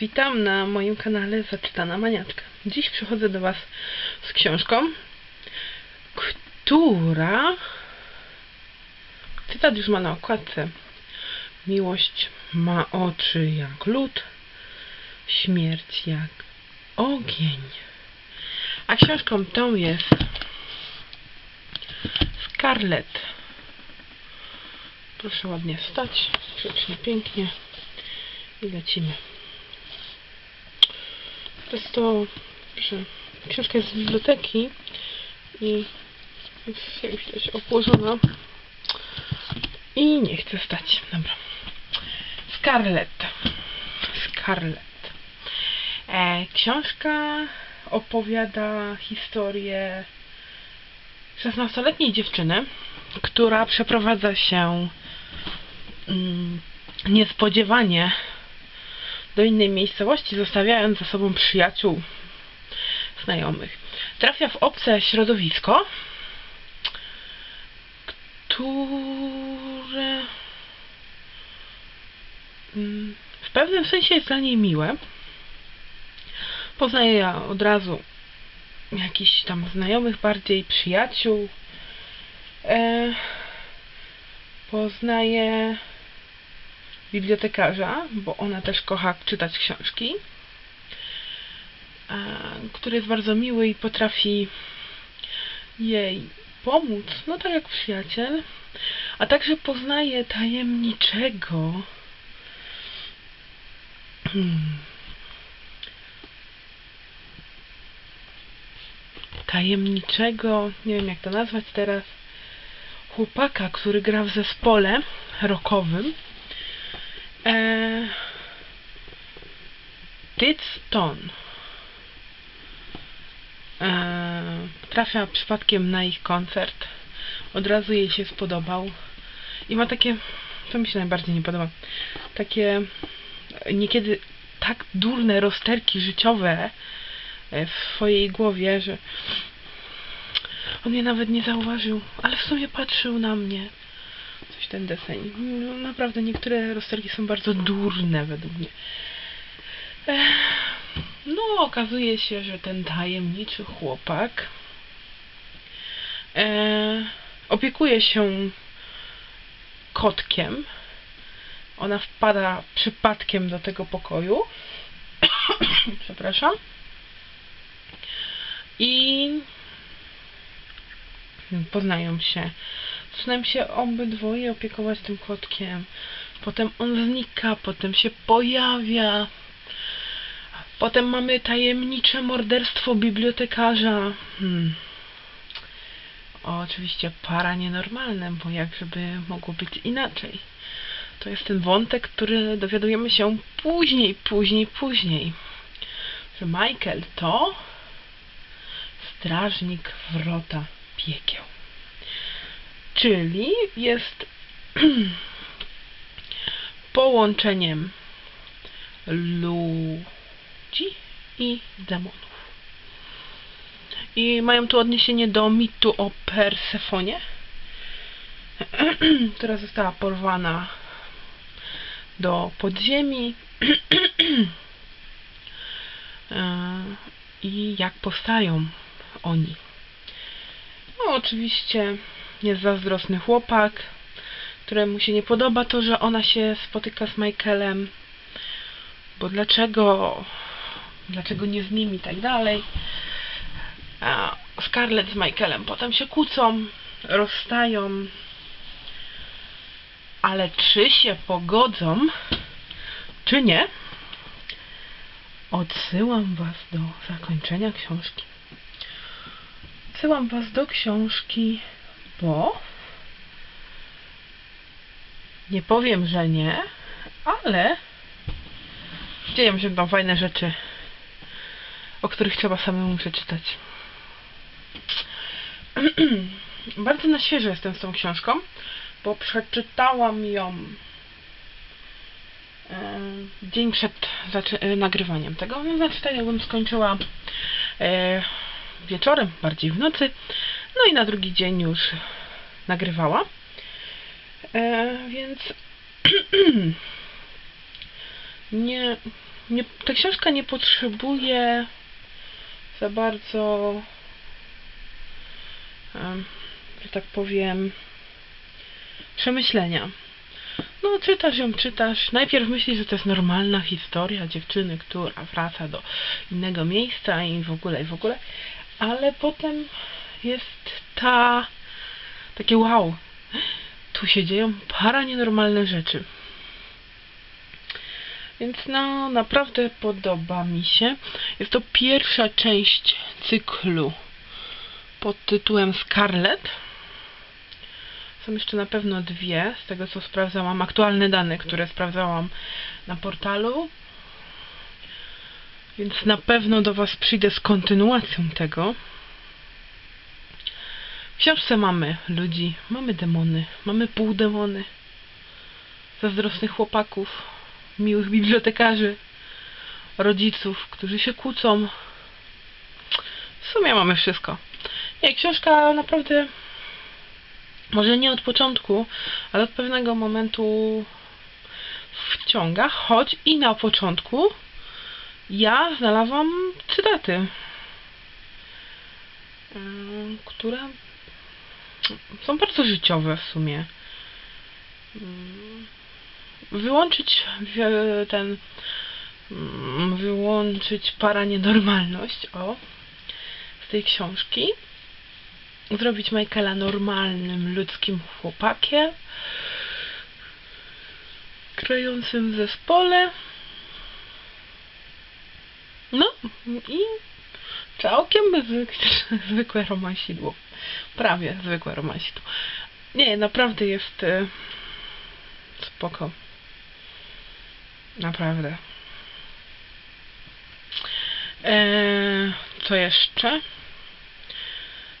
Witam na moim kanale Zaczytana Maniaczka. Dziś przychodzę do Was z książką, która cytat już ma na okładce. Miłość ma oczy jak lód, śmierć jak ogień. A książką tą jest Scarlett. Proszę ładnie stać, grzecznie, pięknie i lecimy. Jest to, proszę, książka jest z biblioteki i jest jak widać i nie chce stać. Dobra. Scarlett. Scarlett. E, książka opowiada historię 16-letniej dziewczyny, która przeprowadza się mm, niespodziewanie do innej miejscowości, zostawiając za sobą przyjaciół, znajomych. Trafia w obce środowisko, które mm, w pewnym sensie jest dla niej miłe. Poznaje od razu jakichś tam znajomych bardziej, przyjaciół. E, poznaje bibliotekarza, bo ona też kocha czytać książki, który jest bardzo miły i potrafi jej pomóc, no tak jak przyjaciel, a także poznaje tajemniczego hmm, tajemniczego, nie wiem jak to nazwać teraz, chłopaka, który gra w zespole rockowym. Eee, Stone. Eee, trafia przypadkiem na ich koncert. Od razu jej się spodobał. I ma takie, co mi się najbardziej nie podoba, takie niekiedy tak durne rozterki życiowe e, w swojej głowie, że on mnie nawet nie zauważył, ale w sumie patrzył na mnie. Ten deseń. No, naprawdę niektóre rozterki są bardzo durne według mnie. Ech, no, okazuje się, że ten tajemniczy chłopak e, opiekuje się kotkiem. Ona wpada przypadkiem do tego pokoju. Przepraszam. I poznają się. Zaczynają się obydwoje opiekować tym kotkiem. Potem on znika, potem się pojawia. Potem mamy tajemnicze morderstwo bibliotekarza. Hmm. O, oczywiście para nienormalne, bo jak żeby mogło być inaczej. To jest ten wątek, który dowiadujemy się później, później, później. Że Michael to strażnik wrota piekieł. Czyli jest połączeniem ludzi i demonów. I mają tu odniesienie do mitu o Persefonie, która została porwana do podziemi E, i jak powstają oni. No oczywiście jest zazdrosny chłopak, któremu się nie podoba to, że ona się spotyka z Michaelem, bo dlaczego, dlaczego nie z nim i tak dalej. A Scarlett z Michaelem potem się kłócą, rozstają, ale czy się pogodzą, czy nie, odsyłam Was do zakończenia książki. Odsyłam Was do książki, bo nie powiem, że nie, ale dzieją się tam fajne rzeczy, o których trzeba samemu przeczytać. Bardzo na świeżo jestem z tą książką, bo przeczytałam ją e, dzień przed e, nagrywaniem tego. No, znaczy tak jakbym skończyła e, wieczorem, bardziej w nocy. No i na drugi dzień już nagrywała. E, więc nie, nie, ta książka nie potrzebuje za bardzo, że tak powiem, przemyślenia. No, czytasz ją, czytasz. Najpierw myślisz, że to jest normalna historia dziewczyny, która wraca do innego miejsca i w ogóle, i w ogóle. Ale potem jest ta takie wow. Tu się dzieją para nienormalne rzeczy. Więc no, naprawdę podoba mi się. Jest to pierwsza część cyklu pod tytułem Scarlet. Są jeszcze na pewno dwie, z tego co sprawdzałam, aktualne dane, które sprawdzałam na portalu. Więc na pewno do Was przyjdę z kontynuacją tego. W książce mamy ludzi, mamy demony, mamy półdemony, zazdrosnych chłopaków, miłych bibliotekarzy, rodziców, którzy się kłócą. W sumie mamy wszystko. Nie, książka naprawdę może nie od początku, ale od pewnego momentu wciąga, choć i na początku ja znalazłam cytaty, ym, które są bardzo życiowe w sumie. Ym, Wyłączyć ten ym, wyłączyć paranienormalność, o, z tej książki zrobić Michaela normalnym, ludzkim chłopakiem, grającym w zespole. No i całkiem zwykłe romansidło. Prawie zwykłe romansidło. Nie, naprawdę jest e, spoko. Naprawdę. E, co jeszcze?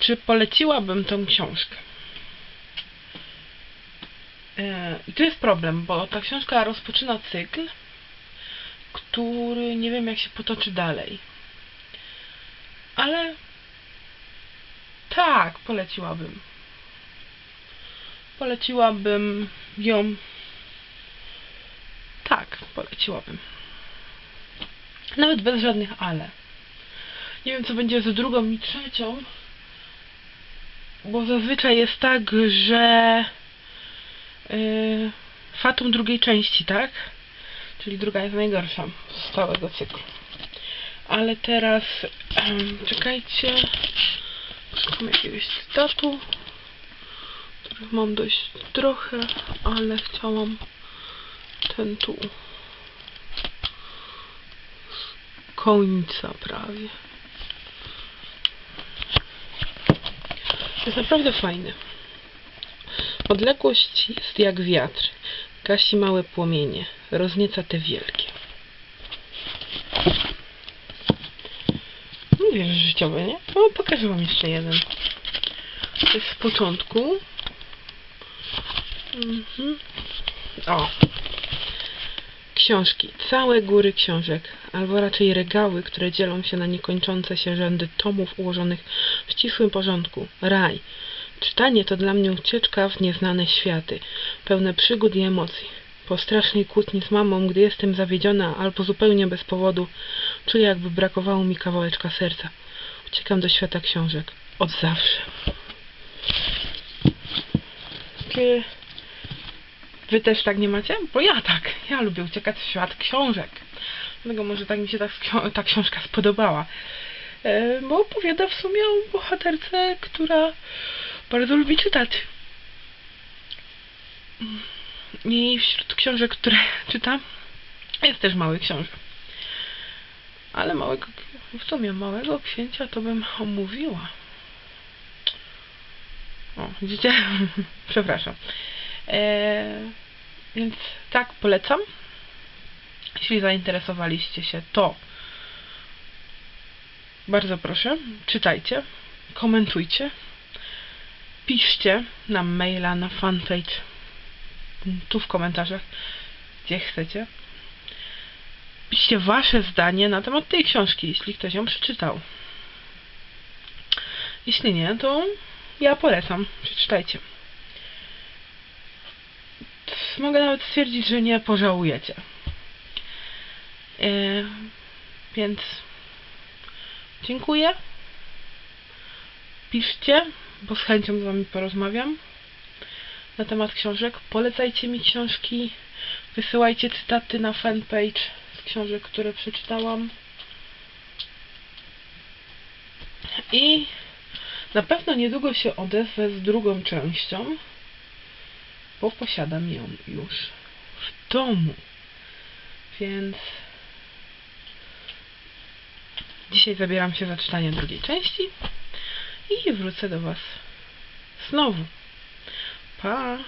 Czy poleciłabym tą książkę? E, I tu jest problem, bo ta książka rozpoczyna cykl, który nie wiem jak się potoczy dalej. Ale tak, poleciłabym. Poleciłabym ją. Tak, poleciłabym. Nawet bez żadnych ale. Nie wiem, co będzie z drugą i trzecią, bo zazwyczaj jest tak, że yy, fatum drugiej części, tak? Czyli druga jest najgorsza z całego cyklu. Ale teraz em, czekajcie. Szukam jakiegoś cytatu, których mam dość trochę, ale chciałam ten tu z końca prawie. Jest naprawdę fajny. Odległość jest jak wiatr. Gasi małe płomienie. Roznieca te wielkie. Życiowe, nie? O, pokażę wam jeszcze jeden. To jest z początku. Mhm. O. Książki. Całe góry książek, albo raczej regały, które dzielą się na niekończące się rzędy tomów ułożonych w ścisłym porządku. Raj. Czytanie to dla mnie ucieczka w nieznane światy, pełne przygód i emocji. Po strasznej kłótni z mamą, gdy jestem zawiedziona albo zupełnie bez powodu, czuję jakby brakowało mi kawałeczka serca. Uciekam do świata książek. Od zawsze. Czy wy też tak nie macie? Bo ja tak. Ja lubię uciekać w świat książek. Dlatego może tak mi się ta, ta książka spodobała. E, bo opowiada w sumie o bohaterce, która bardzo lubi czytać. I wśród książek, które czytam, jest też mały książek. Ale małego, w sumie małego księcia to bym omówiła. O, widzicie? Przepraszam. E, więc tak, polecam. Jeśli zainteresowaliście się, to bardzo proszę, czytajcie, komentujcie, piszcie nam maila na fanpage, tu w komentarzach, gdzie chcecie. Piszcie wasze zdanie na temat tej książki, jeśli ktoś ją przeczytał. Jeśli nie, to ja polecam, przeczytajcie. Mogę nawet stwierdzić, że nie pożałujecie. E, więc dziękuję. Piszcie, bo z chęcią z Wami porozmawiam na temat książek. Polecajcie mi książki, wysyłajcie cytaty na fanpage książek, które przeczytałam. I na pewno niedługo się odezwę z drugą częścią, bo posiadam ją już w domu. Więc dzisiaj zabieram się za czytanie drugiej części i wrócę do Was znowu. Pa!